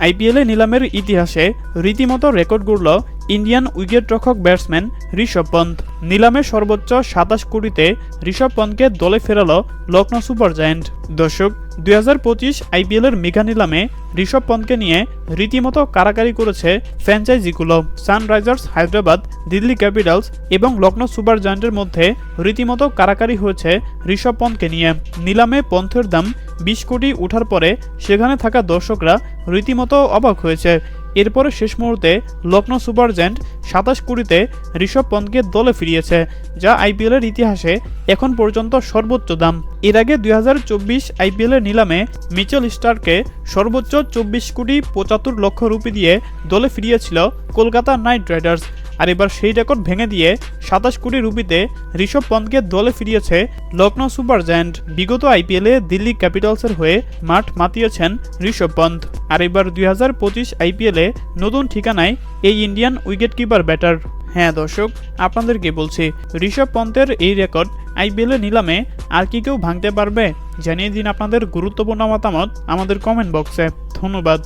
আইপিএলে নিলামের ইতিহাসে রীতিমতো রেকর্ড গড়ল ইন্ডিয়ান উইকেটরক্ষক ব্যাটসম্যান ঋষভ পন্থ। নিলামে সর্বোচ্চ সাতাশ কোটিতে ঋষভ পন্থকে দলে ফেরাল লখনৌ সুপার জায়েন্ট। দর্শক, দুই হাজার পঁচিশ আইপিএলের মেঘা নিলামে ঋষভ পন্থকে নিয়ে রীতিমতো কারাকারি করেছে ফ্র্যাঞ্চাইজিগুলো। সানরাইজার্স, হায়দ্রাবাদ, দিল্লি ক্যাপিটালস এবং লখনৌ সুপার জায়েন্টের মধ্যে রীতিমতো কারাকারি হয়েছে ঋষভ পন্থকে নিয়ে। নিলামে পন্থের দাম বিশ কোটি ওঠার পরে সেখানে থাকা দর্শকরা রীতিমতো অবাক হয়েছে। এরপরে শেষ মুহূর্তে লখনৌ সুপার জেন্ট সাতাশ কুড়িতে ঋষভ পন্থকে দলে ফিরিয়েছে, যা আইপিএলের ইতিহাসে এখন পর্যন্ত সর্বোচ্চ দাম। এর আগে দুই হাজার চব্বিশ আইপিএলের নিলামে মিচেল স্টারকে সর্বোচ্চ চব্বিশ কোটি পঁচাত্তর লক্ষ রুপি দিয়ে দলে ফিরিয়েছিল কলকাতা নাইট রাইডার্স। আর এবার সেই রেকর্ড ভেঙে দিয়ে সাতাশ কোটি রুপিতে ঋষভ পন্থকে দলে ফিরিয়েছে লখনৌ সুপার জায়ান্ট। বিগত আইপিএলে দিল্লি ক্যাপিটালসের হয়ে মাঠ মাতিয়েছেন ঋষভ পন্থ। আর এবার দুই হাজার পঁচিশ আইপিএলে নতুন ঠিকানায় এই ইন্ডিয়ান উইকেটকিপার ব্যাটার। হ্যাঁ দর্শক, আপনাদেরকে বলছি, ঋষভ পন্থের এই রেকর্ড আইপিএলের নিলামে আর কি কেউ ভাঙতে পারবে? জানিয়ে দিন আপনাদের গুরুত্বপূর্ণ মতামত আমাদের কমেন্ট বক্সে। ধন্যবাদ।